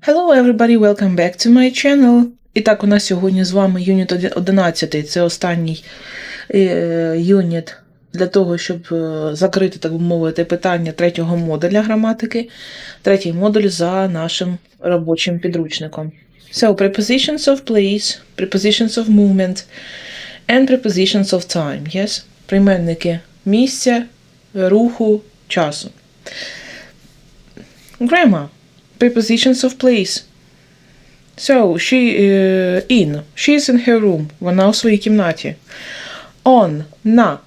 Hello everybody, welcome back to my channel. І так, у нас сьогодні з вами юніт 11. Це останній е, юніт для того, щоб е, закрити, так би мовити, питання третього модуля граматики. Третій модуль за нашим робочим підручником. So, prepositions of place, prepositions of movement and prepositions of time. Yes? Прийменники місця, руху, часу. Grammar. Prepositions of place. So, she uh, in. She's in her room. Вона у своїй кімнаті. On. На.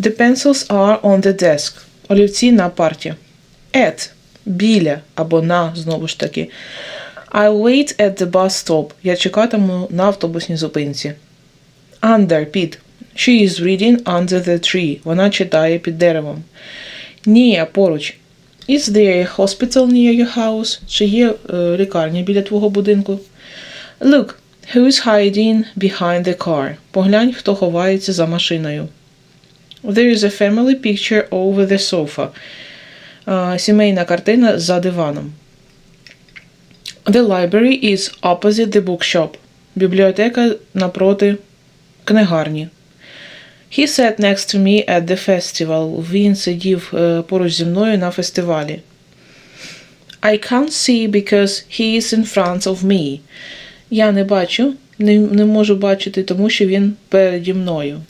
The pencils are on the desk. Олівці на парті. At. Біля або на, знову ж таки. I'll wait at the bus stop. Я чекатиму на автобусній зупинці. Under. Під. She is reading under the tree. Вона читає під деревом. Near. Поруч. Is there a hospital near your house? Чи є е, лікарня біля твого будинку? Look, who's hiding behind the car? Поглянь, хто ховається за машиною. There is a family picture over the sofa. А, сімейна картина за диваном. The library is opposite the bookshop. Бібліотека напроти книгарні. He sat next to me at the festival. Він сидів е, поруч зі мною на фестивалі. I can't see because he is in front of me. Я не бачу, не, не можу бачити, тому що він переді мною.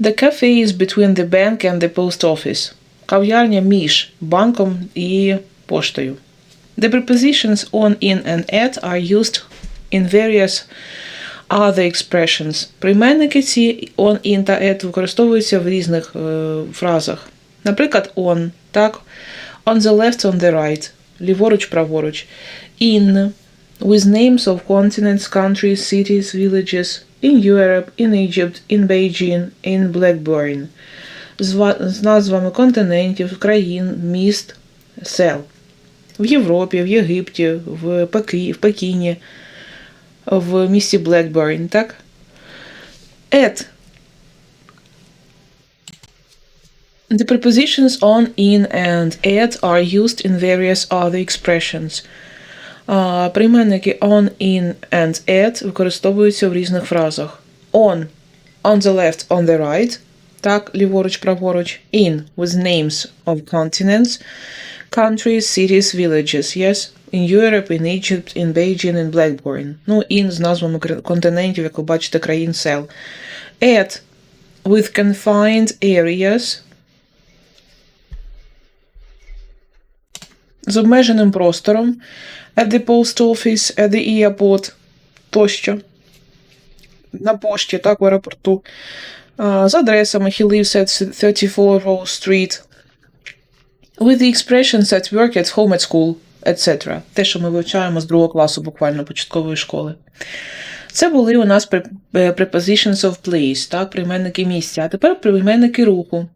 The cafe is between the bank and the post office. Кав'ярня між банком і поштою. The prepositions on, in and at are used in various other expressions. Прийменники ці on, in та at використовуються в різних е, фразах. Наприклад, on, так, on the left, on the right, ліворуч, праворуч, in, with names of continents, countries, cities, villages, in Europe, in Egypt, in Beijing, in Blackburn, з, назвами континентів, країн, міст, сел. В Європі, в Єгипті, в Пекіні, в місті Блекберн, так? At. The prepositions on, in, and at are used in various other expressions. А, прийменники on, in and at використовуються в різних фразах. On on the left, on the right, так, ліворуч, праворуч. In with names of continents, countries, cities, villages. Yes. In Europe, in Egypt, in Beijing, in Blackburn. Ну, in з назвами кр- континентів, як ви бачите, країн сел. At with confined areas. З обмеженим простором. At the post office, at the airport тощо. На пошті, так, в аеропорту. А, з адресами he lives at 34 Rose Street. With the expressions at work, at home, at school, etc. Те, що ми вивчаємо з другого класу буквально початкової школи. Це були у нас е, prepositions of place, так, прийменники місця. А тепер прийменники руху.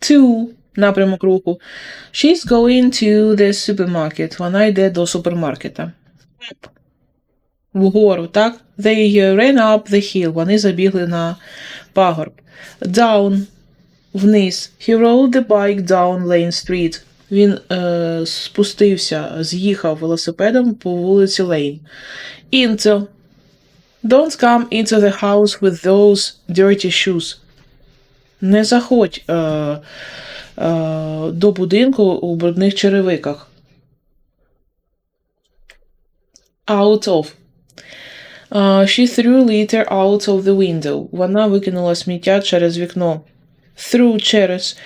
To напрямок руху. She's going to the supermarket. Вона йде до супермаркета. Вгору, так? They ran up the hill. Вони забігли на пагорб. Down. Вниз. He rode the bike down Lane Street. Він е, спустився, з'їхав велосипедом по вулиці Лейн. Into. Don't come into the house with those dirty shoes. Не заходь е, е, до будинку у брудних черевиках. Out of. Uh, she threw litter out of the window. Вона викинула сміття через вікно. Through через.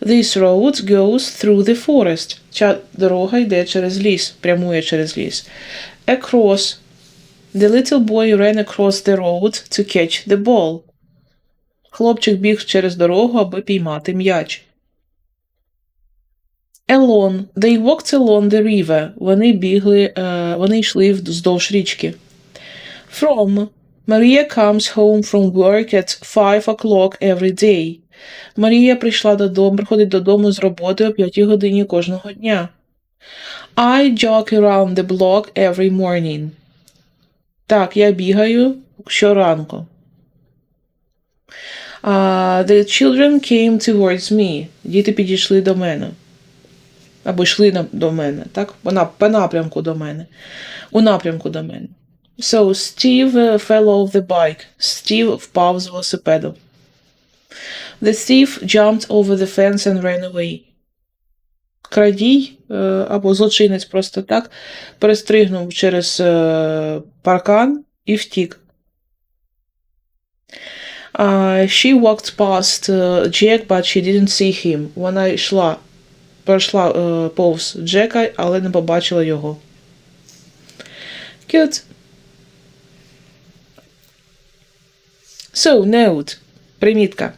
This road goes through the forest. Ця дорога йде через ліс, прямує через ліс. Across. The little boy ran across the road to catch the ball. Хлопчик біг через дорогу, аби піймати м'яч. Alone. They walked along the river. Вони бігли, е, вони йшли вздовж річки. From. Maria comes home from work at 5 o'clock every day. Марія прийшла додому, приходить додому з роботи о 5 годині кожного дня. I jog around the block every morning. Так, я бігаю щоранку. Uh, the children came towards me. Діти підійшли до мене. Або йшли до мене, так? По напрямку до мене. У напрямку до мене. So, Steve uh, fell off the bike. Стів впав з велосипеду. The thief jumped over the fence and ran away. Крадій е, або злочинець просто так перестригнув через е, паркан і втік. She walked past Jack, but she didn't see him. Вона йшла, пройшла е, повз Джека, але не побачила його. Good. So, note. Примітка.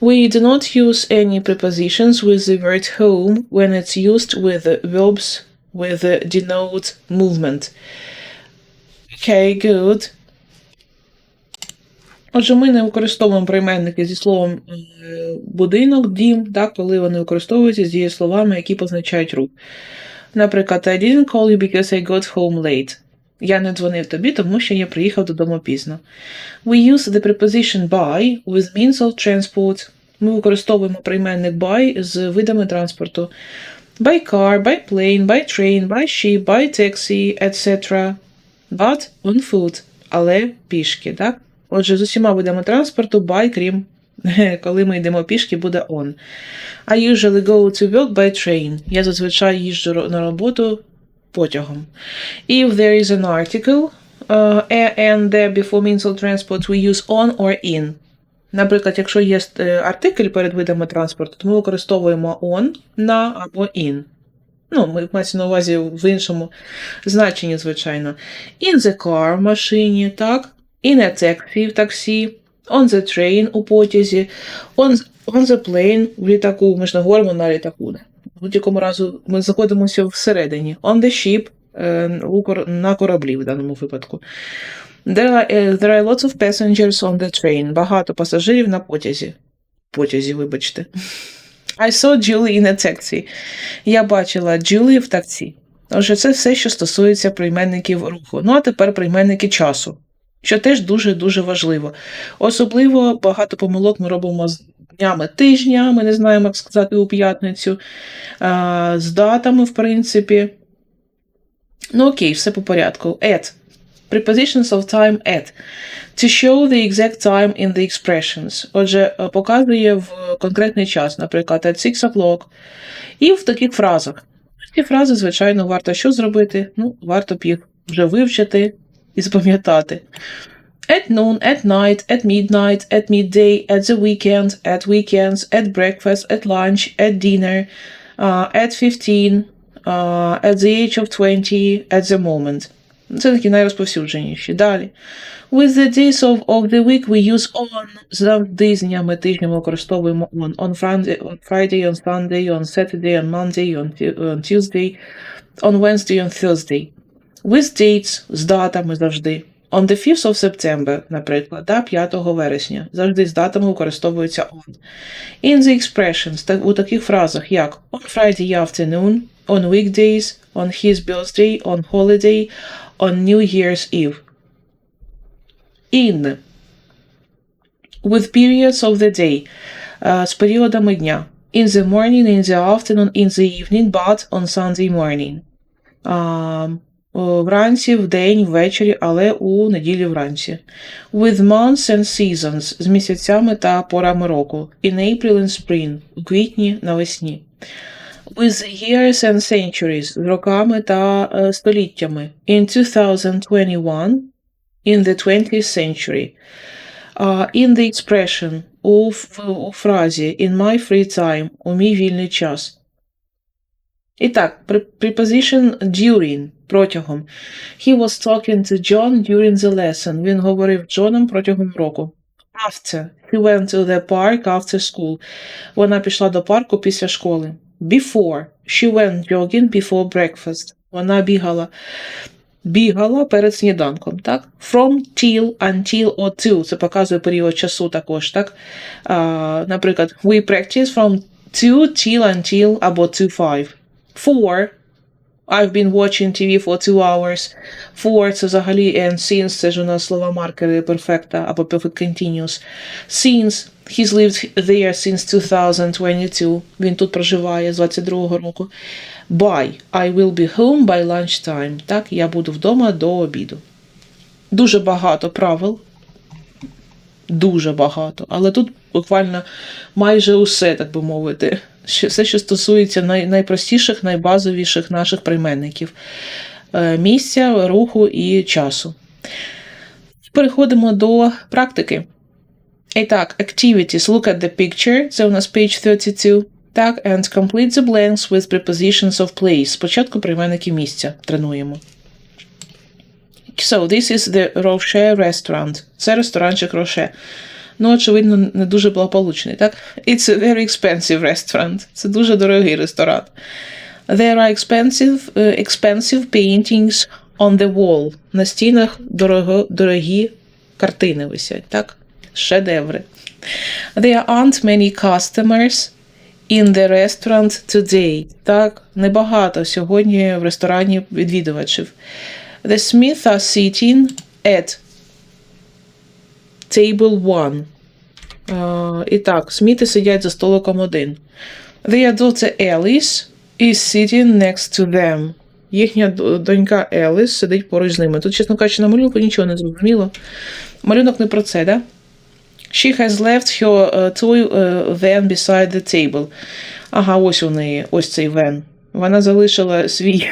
We do not use any prepositions with the word home when it's used with the verbs with the denote movement. Okay, good. Отже, ми не використовуємо прийменники зі словом е, будинок, дім, так, коли вони використовуються з дієсловами, які позначають рух. Наприклад, I didn't call you because I got home late. Я не дзвонив тобі, тому що я приїхав додому пізно. We use the preposition by with means of transport. Ми використовуємо прийменник by з видами транспорту. By car, by plane, by train, by ship, by taxi, etc. But on foot. Але пішки, так? Отже, з усіма видами транспорту by, крім коли ми йдемо пішки, буде on. I usually go to work by train. Я зазвичай їжджу на роботу потягом. If there is an article uh, and there before means of transport, we use on or in. Наприклад, якщо є е, артикль перед видами транспорту, то ми використовуємо on на або in. Ну, ми мається на увазі в іншому значенні, звичайно. In the car в машині, так. In a taxi в таксі. On the train у потязі. On, on the plane в літаку. Ми ж не говоримо на літаку. В будь-якому разу ми знаходимося всередині. On the ship е, на кораблі в даному випадку. There are, е, there are lots of passengers on the train. Багато пасажирів на потязі. Потязі, вибачте. I saw Julie in a taxi. Я бачила Джулі в таксі. Отже, це все, що стосується прийменників руху. Ну а тепер прийменники часу, що теж дуже-дуже важливо. Особливо багато помилок ми робимо днями тижня, ми не знаємо, як сказати у п'ятницю, з датами, в принципі. Ну окей, все по порядку. At. Prepositions of time at. To show the exact time in the expressions. Отже, е, показує в конкретний час, наприклад, at 6 o'clock. І в таких фразах. Ці фрази, звичайно, варто що зробити? Ну, варто б їх вже вивчити і запам'ятати. At noon, at night, at midnight, at midday, at the weekend, at weekends, at breakfast, at lunch, at dinner, uh, at 15, uh, at the age of 20, at the moment. Це такі найрозповсюдженіші. Далі. With the days of, of the week we use on. Завжди з днями тижня ми використовуємо on. On Friday, on Friday, on Sunday, on Saturday, on Monday, on, Tu- on Tuesday, on Wednesday, on Thursday. With dates з датами завжди. On the 5th of September, наприклад, да, 5 вересня. Завжди з датами використовується on. In the expressions, так, у таких фразах, як on Friday afternoon, on weekdays, on his birthday, on holiday, on New Year's Eve. In. With periods of the day. е, з періодами дня. In the morning, in the afternoon, in the evening, but on Sunday morning. А, о, вранці, вдень, ввечері, але у неділі вранці. With months and seasons з місяцями та порами року. In April and spring у квітні навесні. With years and centuries з роками та е, століттями. In 2021 in the 20th century. Uh, in the expression у, у фразі in my free time у мій вільний час. І так, pre- preposition during протягом. He was talking to John during the lesson. Він говорив Джоном протягом року. After. He went to the park after school. Вона пішла до парку після школи. Before. She went jogging before breakfast. Вона бігала бігала перед сніданком, так? From till until or to. Це показує період часу також, так? А, наприклад, we practice from 2 till until або 5. For I've been watching TV for two hours. For це взагалі and since це ж у нас слова маркери перфекта або perfect continuous. Since He's lived there since 2022. Він тут проживає з 22-го року. By. I will be home by lunchtime. Так, я буду вдома до обіду. Дуже багато правил. Дуже багато. Але тут буквально майже усе, так би мовити. Все, що стосується най, найпростіших, найбазовіших наших прийменників. Е, Місця, руху і часу. Переходимо до практики. І так, activities. Look at the picture. Це у нас page 32. Так, and complete the blanks with prepositions of place. Спочатку прийменники місця тренуємо. So, this is the Roche restaurant. Це ресторанчик Роше. Ну, очевидно, не дуже благополучний, так? It's a very expensive restaurant. Це дуже дорогий ресторан. There are expensive, uh, expensive paintings on the wall. На стінах дорого, дорогі картини висять, так? Шедеври. There aren't many customers in the restaurant today. Так, небагато сьогодні в ресторані відвідувачів. The Smiths are sitting at table one. Uh, і так, Сміти сидять за столиком один. Their daughter Alice is sitting next to them. Їхня донька Еліс сидить поруч з ними. Тут, чесно кажучи, на малюнку нічого не зрозуміло. Малюнок не про це, да? She has left her uh, toy uh, van beside the table. Ага, ось у неї, ось цей вен. Вона залишила свій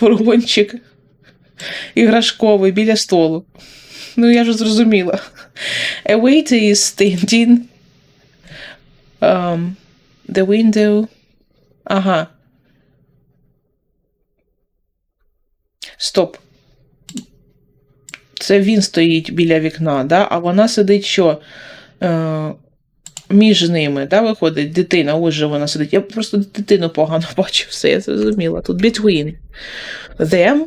фургончик іграшковий біля столу. Ну, я ж зрозуміла. A waiter is standing. Um, the window. Ага. Стоп. Це він стоїть біля вікна, да? а вона сидить що? Е, між ними, да, виходить дитина, ось же вона сидить. Я просто дитину погано бачу, все, я зрозуміла. Тут between them.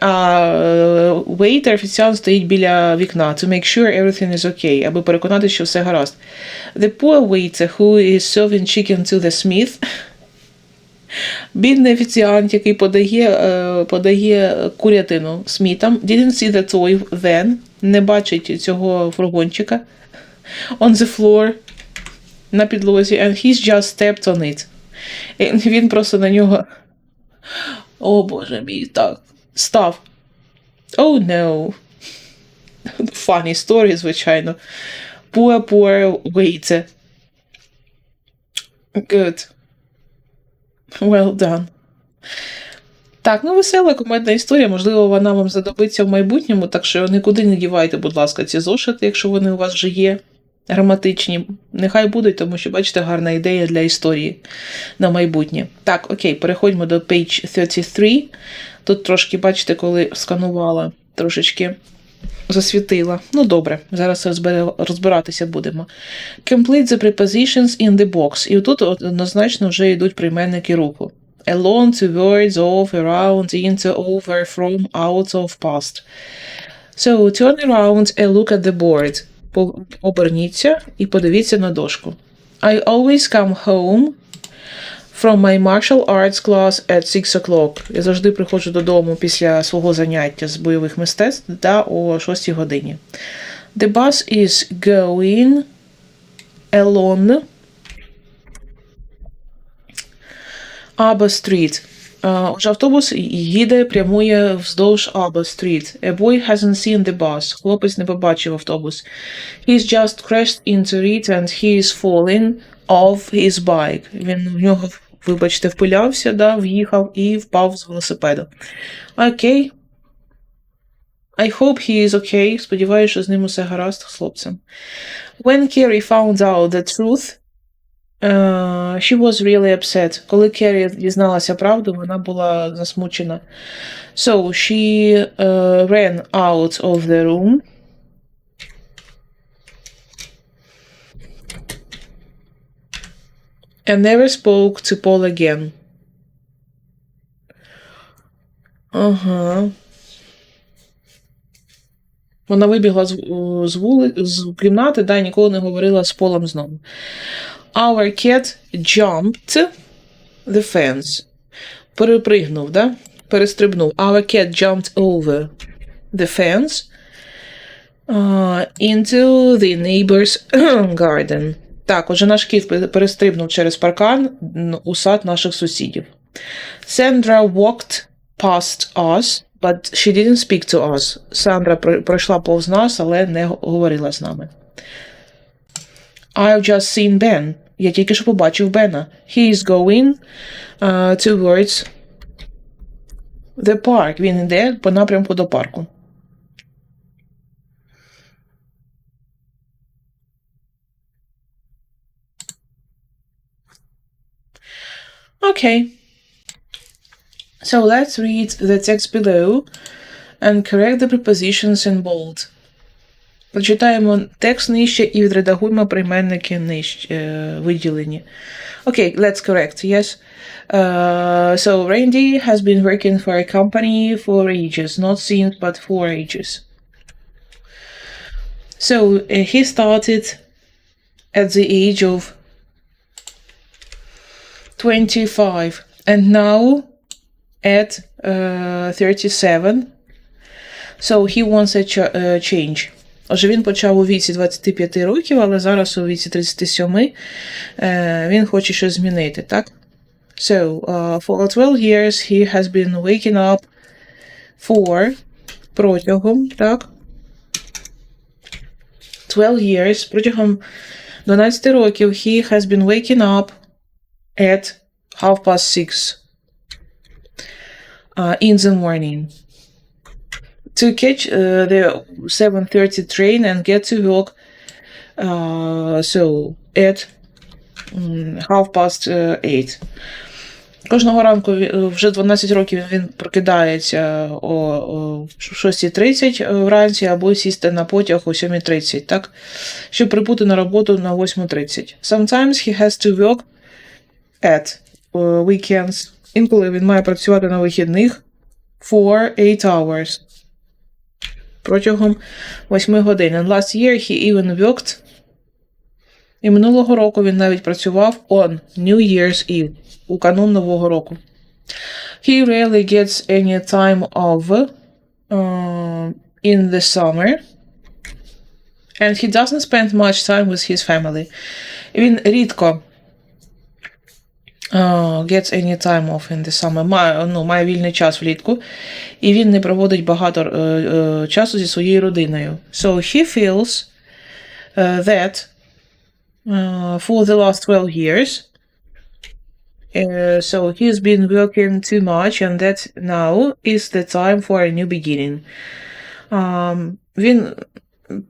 А е, waiter, офіціант стоїть біля вікна to make sure everything is okay, аби переконати, що все гаразд. The poor waiter who is serving chicken to the smith. Бідний офіціант, який подає, е, подає курятину смітам, didn't see the toy then, не бачить цього фургончика on the floor на підлозі, and he's just stepped on it. І він просто на нього. О боже мій, так. Став. Oh no. Funny story, звичайно. Poor, poor waiter. Good. Well done. Так, ну весела комедна історія, можливо, вона вам знадобиться в майбутньому, так що нікуди не дівайте, будь ласка, ці зошити, якщо вони у вас вже є граматичні. Нехай будуть, тому що, бачите, гарна ідея для історії на майбутнє. Так, окей, переходьмо до page 33. Тут трошки, бачите, коли сканувала, трошечки засвітила. Ну, добре, зараз розбиратися будемо. Complete the prepositions in the box. І тут однозначно вже йдуть прийменники руху. Along, towards, off, around, into, over, from, out of, past. So, turn around and look at the board. Оберніться і подивіться на дошку. I always come home from my martial arts class at 6 o'clock. Я завжди приходжу додому після свого заняття з бойових мистецтв та о 6 годині. The bus is going along Abba Street. Е, Отже, автобус їде, прямує вздовж Abba Street. A boy hasn't seen the bus. Хлопець не побачив автобус. He's just crashed into it and he is falling off his bike. Він в нього, вибачте, впилявся, да, в'їхав і впав з велосипеда. Окей. I hope he is okay. Сподіваюся, що з ним усе гаразд хлопцем. When Carrie found out the truth, Uh, she was really upset. Коли Керрі дізналася правду, вона була засмучена. So she uh, ran out of the room. And never spoke to Paul again. Ага. Вона вибігла з, з, вули, з кімнати, да, і ніколи не говорила з Полом знову. Our cat jumped the fence. Перепригнув, да? Перестрибнув. Our cat jumped over the fence. uh, into the neighbor's garden. Так, отже, наш кіт перестрибнув через паркан у сад наших сусідів. Sandra walked past us, but she didn't speak to us. Сандра пройшла повз нас, але не говорила з нами. I've just seen Ben. Я тільки що побачив Бена. He is going uh, towards the park. Він йде по напрямку до парку. Okay. So let's read the text below and correct the prepositions in bold. Прочитаємо текст нижче і відредагуємо прийменники нижче, е, виділені. Okay, let's correct, yes. Uh, so Randy has been working for a company for ages, not since, but for ages. So uh, he started at the age of 25 and now at uh, 37 so he wants a ch- uh, change Отже, він почав у віці 25 років, але зараз у віці 37 е, він хоче щось змінити, так? So, uh, for 12 years he has been waking up for протягом, так? 12 years, протягом 12 років he has been waking up at half past six uh, in the morning to catch uh, the 7.30 train and get to work uh, so at mm, half past uh, eight. Кожного ранку вже 12 років він прокидається о, о 6.30 вранці або сісти на потяг о 7.30, так? Щоб прибути на роботу на 8.30. Sometimes he has to work at uh, weekends. Інколи він має працювати на вихідних for 8 hours. Протягом 8 годин. And last year he even worked. І минулого року він навіть працював on New Year's Eve, у канун Нового року. He rarely gets any time off uh, in the summer. And he doesn't spend much time with his family. Він рідко uh, gets any time off in the summer. Має, ну, має вільний час влітку, і він не проводить багато е, е, часу зі своєю родиною. So he feels uh, that uh, for the last 12 years, uh, so he's been working too much, and that now is the time for a new beginning. Um, він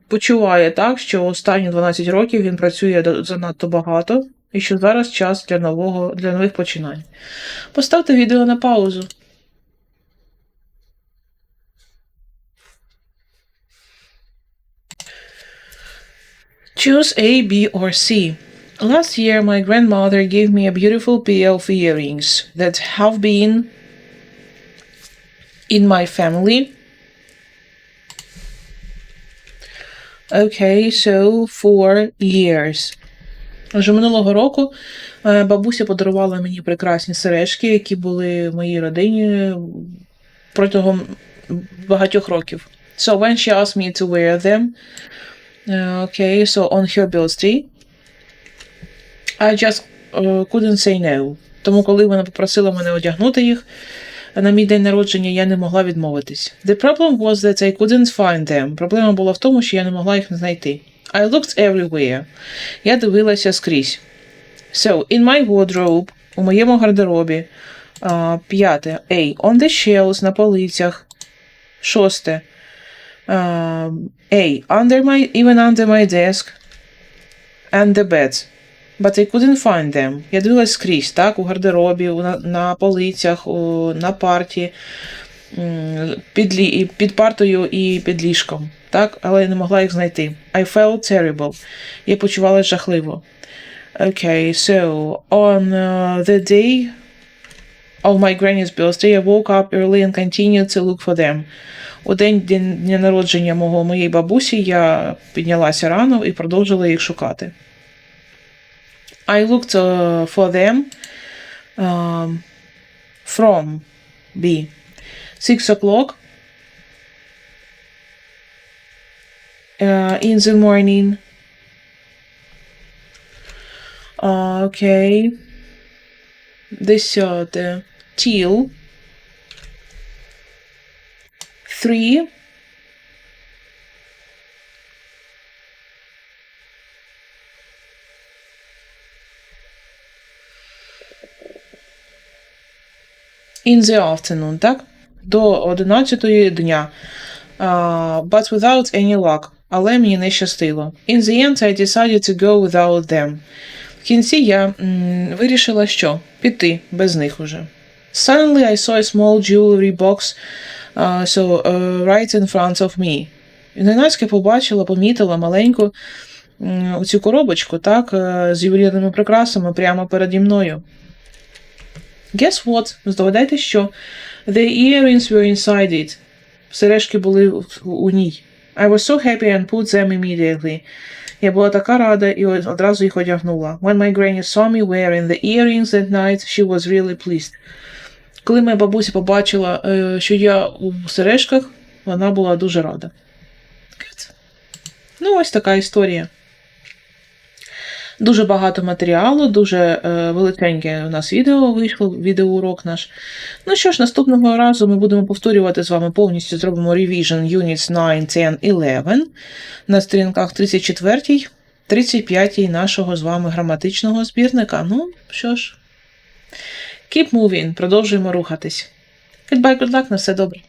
почуває так, що останні 12 років він працює занадто багато, і що зараз час для нового для нових починань. Поставте відео на паузу. Choose A, B, or C. Last year, my grandmother gave me a beautiful pair of earrings that have been in my family. Okay, so for years. Вже минулого року е, бабуся подарувала мені прекрасні сережки, які були в моїй родині протягом багатьох років. So when she asked me to wear them, uh, okay, so on her birthday, I just uh, couldn't say no. Тому, коли вона попросила мене одягнути їх на мій день народження, я не могла відмовитись. The problem was that I couldn't find them. Проблема була в тому, що я не могла їх знайти. I looked everywhere. Я дивилася скрізь. So, in my wardrobe, у моєму гардеробі, uh, п'яте, A. On the shelves, на полицях. Шосте. Um, A. Under my, even under my desk. And the bed. But I couldn't find them. Я дивилась скрізь, так, у гардеробі, на, на полицях, у, на парті, під, лі, під партою і під ліжком. Так, але я не могла їх знайти. I felt terrible. Я почувалася жахливо. Okay, so on uh, the day of my granny's birthday, I woke up early and continued to look for them. У день дня народження мого моєї бабусі я піднялася рано і продовжила їх шукати. I looked uh, for them um, from B. Six o'clock uh, in the morning. Uh, okay. Десяте. Till. Three. In the afternoon, так? До 11 дня. Uh, but without any luck. Але мені не щастило. In the end, I decided to go without them. В кінці я м, вирішила, що піти без них уже. Suddenly I saw a small jewelry box uh, so, uh, right in front of me. І ненацька побачила, помітила маленьку м, оцю коробочку, так, е, з ювелірними прикрасами прямо переді мною. Guess what? Здогадайте, що the earrings were inside it. Сережки були у ній. I was so happy and put them immediately. Я була така рада і одразу їх одягнула. When my granny saw me wearing the earrings that night, she was really pleased. Коли моя бабуся побачила, е, що я у сережках, вона була дуже рада. Ну, ось така історія. Дуже багато матеріалу, дуже е, величеньке у нас відео вийшло, відеоурок наш. Ну що ж, наступного разу ми будемо повторювати з вами повністю зробимо revision Units 9, 10, 11 на сторінках 34, 35 нашого з вами граматичного збірника. Ну, що ж, keep moving, продовжуємо рухатись. Goodbye, good luck, на все добре.